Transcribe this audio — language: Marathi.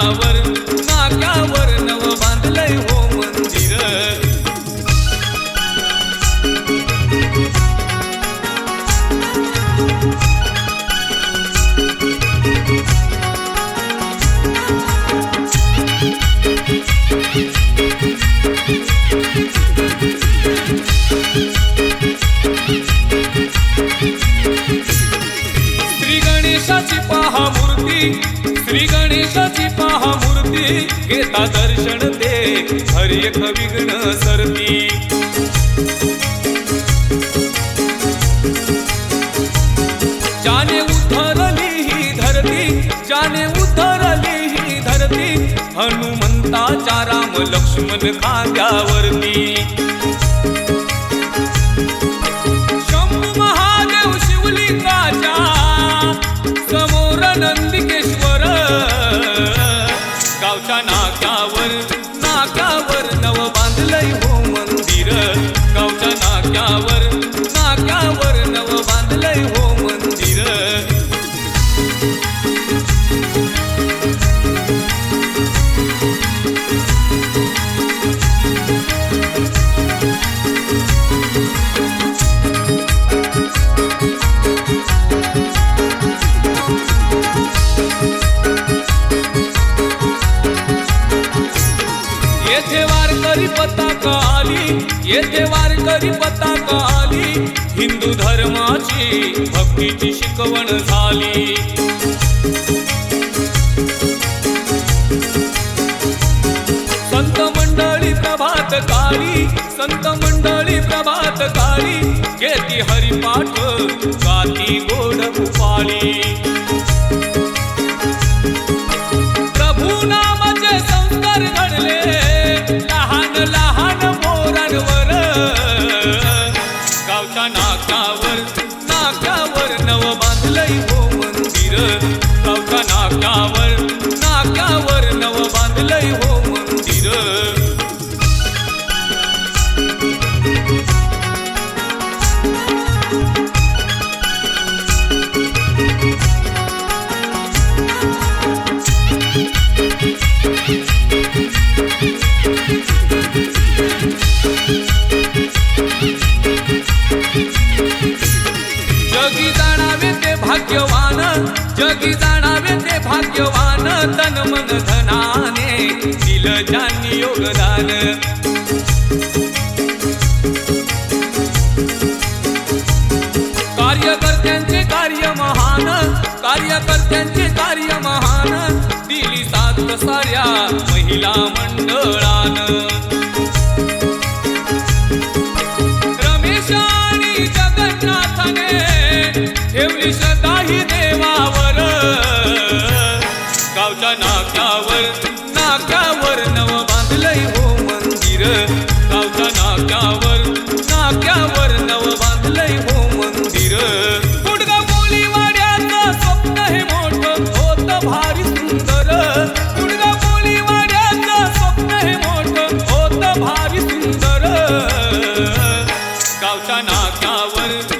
அவர் हर एक विघ्न सरती. ज्याने उतरली ही धरती ज्याने उतरली ही धरती हनुमंताच्या राम लक्ष्मण खांद्यावरती. नाक्यावर पताका आली येथे वारकरी पताका आली हिंदू धर्माची भक्तीची शिकवण झाली. संत मंडळी प्रभात काळी संत मंडळी प्रभात काळी घेती हरिपाठ गाती गोड उपाळी नाकावर नव बांधलंय हो मंदिर गावच्या नाकावर नाकावर नव बांधलंय हो मंदिर Thank you. भाग्यवान जगी जाणावे ते भाग्यवान तन मन धनाने दिल ज्यांनी योगदान. कार्यकर्त्यांचे कार्य महान कार्यकर्त्यांचे कार्य महान दिली सात साऱ्या महिला मंडळ ठेवली श्रद्धा ही देवावर. गावच्या नाक्यावर नाक्यावर नव बांधलंय हो मंदिर. गावच्या नाक्यावर नाक्यावर नव बांधलंय हो मंदिर. गुडगा बोली वाड्याचं स्वप्न हे मोठं होत भारी सुंदर. गुडगा बोली वाड्याचं स्वप्न हे मोठं होत भारी सुंदर. गावच्या नाक्यावर